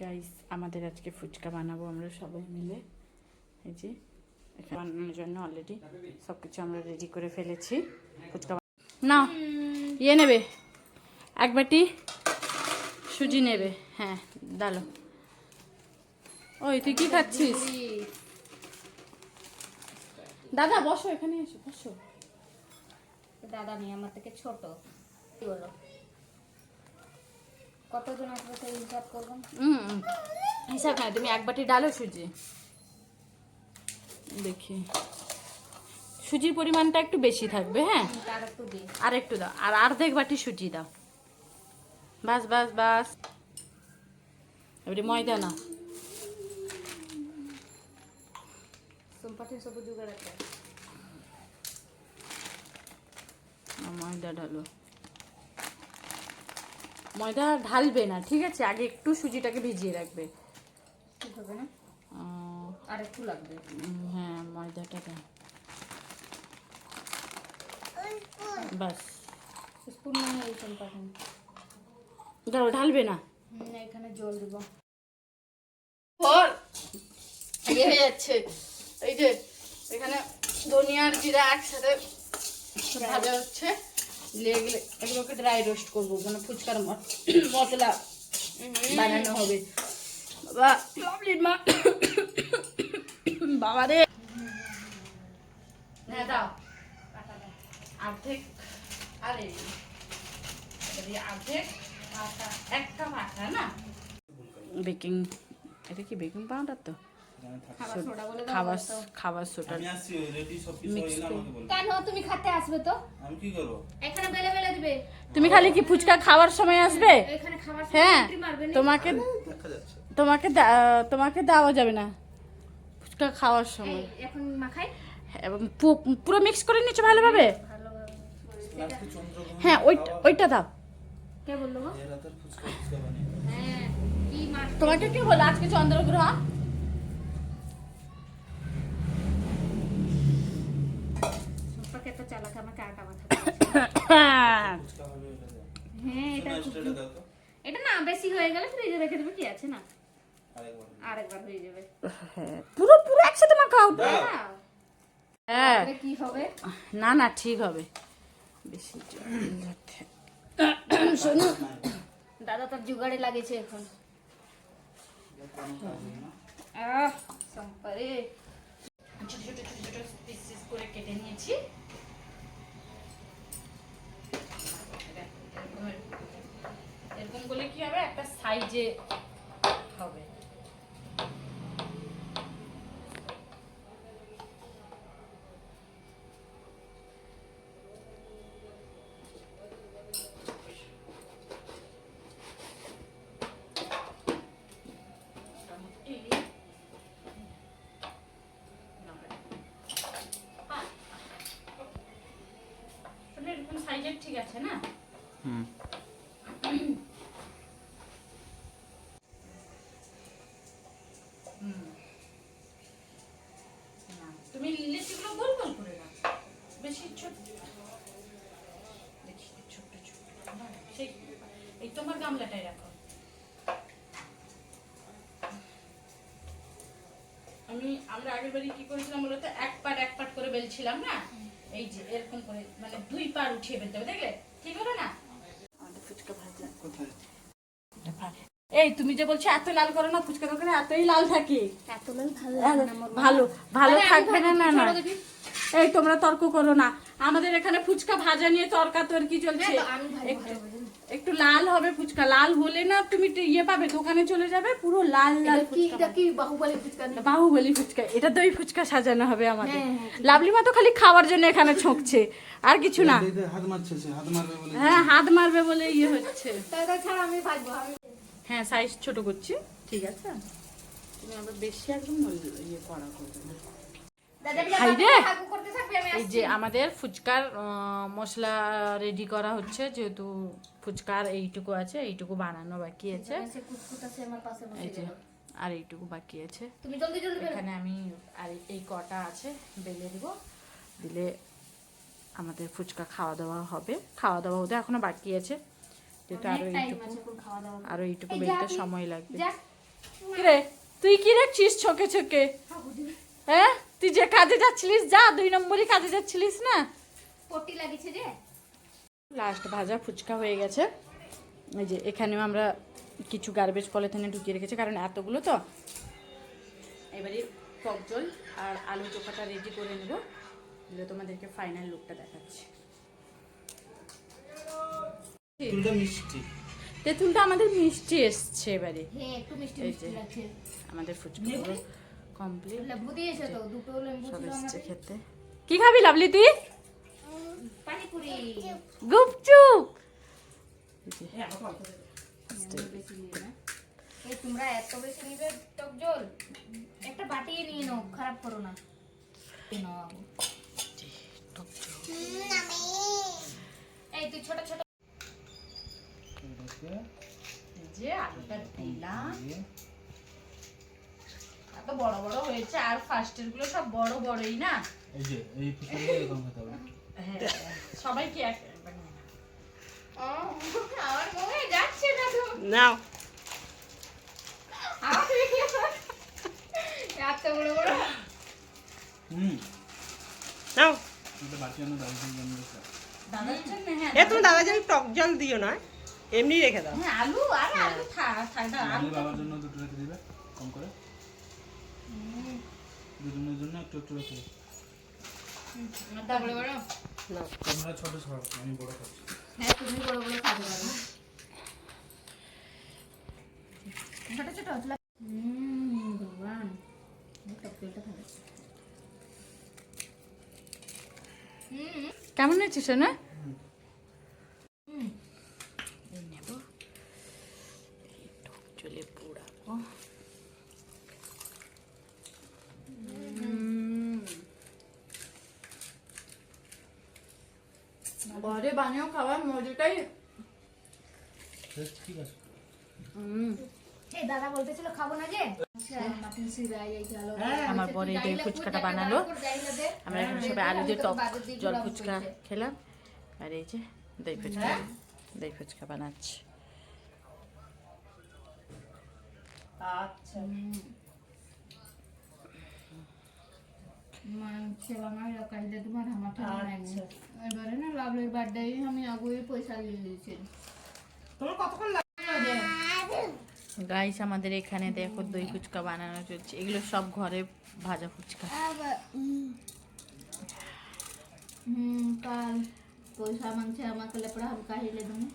Guys আমাদের আজকে ফুচকা বানাবো আমরা সবাই মিলে। এই যে বানানোর জন্য অলরেডি সব কিছু আমরা রেডি করে ফেলেছি। ফুচকা না ইয়ে নেবে। এক বাটি সুজি নেবে। হ্যাঁ ডালো ওই, তুই কি খাচ্ছিস? দাদা, বসো, এখানে এসো, বসো। দাদা নেই, আমার থেকে ছোট। কি বলো কতজন আসবে সেই হিসাব করব হুম হিসাব নাই তুমি এক বাটি ডালো সুজি। দেখি। সুজির পরিমাণটা একটু বেশি থাকবে হ্যাঁ? আর একটু দাও। আর অর্ধেক বাটি সুজি দাও। বাস বাস বাস। এবারে ময়দা না সোমপাঠের সবুজ জোগাড় আছে ময়দা ঢালো। ময়দা ঢালবে না ঠিক আছে? আগে একটু সুজিটাকে ভিজিয়ে রাখবে। ঠিক হবে না? আর একটু লাগবে। হ্যাঁ ময়দাটা দাও বাস স্পুন মানে এই সোমপাঠে দাও ঢালবে না? এখানে জল দিব। পর ইয়ে হয়ে যাচ্ছে। এই যে এখানে ধনিয়ার জিরা একসাথে ভাজা হচ্ছে। এগুলো এগুলোকে ড্রাই রোস্ট করব মানে ফুচকার মশলা বানানো হবে। বাবা মা। বাবা রে। হ্যাঁ দাও। অর্ধেক আরে এবারে অর্ধেক আটা এক না? বেকিং এটা কি বেকিং পাউডার তো? খাবার খাবার তো। খাবার সোডা। আমি আসছি রেডি সব কিছু হয়ে গেলে আমাকে বলবে কেন তুমি খেতে আসবে তো। আমি কি করব? এখানে বেলে বেলে দিবে। তুমি খালি কি ফুচকা খাওয়ার সময় আসবে? এখানে খাবার হ্যাঁ সময় তোমাকে তোমাকে দা- তোমাকে দেওয়া যাবে না। ফুচকা খাওয়ার সময়। এখন মাখাই। এবং পুরো মিক্স করে নিচ্ছ ভালোভাবে? হ্যাঁ ওই ওইটা দাও। কে বলল হ্যাঁ কি তোমাকে কে বলো আজকে চন্দ্রগ্রহণ? সম্পর্কে একটা চালাক আমাকে আটা মাথা হ্যাঁ এটা এটা দাও তো। এটা না বেশি হয়ে গেলে ফ্রিজে রেখে দেবে কি আছে না? আরেকবার হয়ে যাবে। হ্যাঁ পুরো পুরো একসাথে দাও। দাও। হ্যাঁ। কি হবে? না না ঠিক হবে। বেশি শোনো দাদা তার জোগাড়ে লাগেছে এখন। আহ সম্পারে ছোট ছোট ছোট ছোট পিসেস করে কেটে নিয়েছি এরকম করলে কি হবে একটা সাইজে হবে। সাইজের ঠিক আছে না? হুম। না, তুমি লিচিগুলো গোল গোল করে নাও বেশি ছোট দেখি ছোট ছোট না, সেই এই তোমার গামলাটাই রাখো আমি আমরা আগের বাড়ি কি করেছিলাম বলতো এক পাট এক পাট করে বেলছিলাম না? এই যে এরকম করে মানে দুই পার উঠিয়ে বেলতে হবে দেখলে? ঠিক হলো না? আমাদের ফুচকা ভাজা। কোথায়? এই তুমি যে বলছো এত লাল করো না ফুচকা দোকানে এতই লাল থাকে। এত লাল ভালো ভালো থাকবে না না না। এই তোমরা তর্ক করো না। আমাদের এখানে ফুচকা ভাজা নিয়ে তর্কা তর্কি চলছে একটু- লাল হবে ফুচকা। লাল হলে না তুমি একটু ইয়ে পাবে দোকানে চলে যাবে পুরো লাল লাল কি ফুচকা কি বাহুবলী ফুচকা না? বাহুবলি ফুচকা। এটা দই ফুচকা সাজানো হবে আমাদের। হ্যাঁ, হ্যাঁ, লাভলি মা তো খালি খাওয়ার জন্য এখানে ছকছে। আর কিছু না। এই যে হাত মারছে সে হাত মারবে বলে হ্যাঁ হাত মারবে বলে ইয়ে হচ্ছে। দাদা ছাড়া আমি ভাজবো আমি হ্যাঁ সাইজ ছোট করছি। ঠিক আছে? তুমি আবার বেশি একদম ইয়ে করা করবে না। এই যে আমাদের ফুচকার মশলা রেডি করা হচ্ছে যেহেতু ফুচকার এইটুকু আছে এইটুকু বানানো বাকি আছে। এই যে আর এইটুকু বাকি আছে। এখানে আমি আর এই কটা আছে বেলে দিব। দিলে আমাদের ফুচকা খাওয়া দাওয়া হবে। খাওয়া দাওয়া হতে এখনও বাকি আছে। যেহেতু আরও এইটুকু আরও এইটুকু বেলতে সময় লাগবে। কিরে তুই কি রাখছিস ছকে ছকে? হ্যাঁ? তুই যে কাজে যাচ্ছিলিস যা দুই নম্বরই কাজে যাচ্ছিলিস না? পট্টি লাগিয়েছে যে। লাস্ট ভাজা ফুচকা হয়ে গেছে। এই যে এখানেও আমরা কিছু গার্বেজ পলিথিনে ঢুকিয়ে রেখেছি কারণ এতগুলো তো। এবারে টক জল আর আলু চোখাটা রেডি করে নেব। দিলে তোমাদেরকে ফাইনাল লুকটা দেখাচ্ছি। মিষ্টি। তেঁতুলটা আমাদের মিষ্টি এসছে এবারে। হ্যাঁ। লাগছে। আমাদের ফুচকা কমপ্লিট সব এসছে খেতে। কি খাবি লাভলি তুই? পানিপুরি। গুপচুপ। তোমরা এত বেশি নিবে টক জল একটা বাটিয়ে নিয়ে নাও খারাপ করো না। এই নাও আবু। এই তুই ছোট ছোট। যে আলুটা দিলাম। এত বড় বড় হয়েছে আর ফার্স্টেরগুলো সব বড় বড়ই না? এই যে এই ফুচকাগুলো এরকম খেতে হবে। হ্যাঁ সবাই কি এক আমার মুখে যাচ্ছে না তো। নাও। আমার বড় বড়। হুম। নাও। হ্যাঁ এ তুমি দাদা জানি টক জল দিও না এমনি রেখে দাও। হ্যাঁ আলু আর আলু থাক থাক দাও, আলু বাবার জন্য দুটো রেখে দিবে কম করে। দুজনের জন্য একটু একটু রেখে। বড় বড়? তোমরা ছোট ছোট আমি বড় খাচ্ছি হ্যাঁ তুমি বড় বড় খাতে পারো ছোট ছোট হুম ভগবান খাবে। কেমন হয়েছে না হুম এই নেব এই টক জলে পোড়াবো ঘরে বানিয়েও খাবার মজাটাই। ঠিক আছে দাদা বলতেছিল খাব না যে? মাটন সিরাই এই গেল। আমার পরে এই ফুচকাটা বানালো। আমরা এখন সবাই আলু দিয়ে টক জল ফুচকা খেলাম। আর এই যে দই ফুচকা। দই ফুচকা বানাচ্ছি। আচ্ছা সেবাঙায় রকাইলে তোমার আমার ঠান্ডা আচ্ছা। লাগবে এবারে না বার্থডে আমি আগুয়ে পয়সা দিয়ে দিয়েছি। গাইস আমাদের এখানে দেখো দই ফুচকা বানানো চলছে। এগুলো সব ঘরে ভাজা ফুচকা। হুম কাল পয়সা মানছে আমাকে লেপড়া হালকা হিলে দেবো।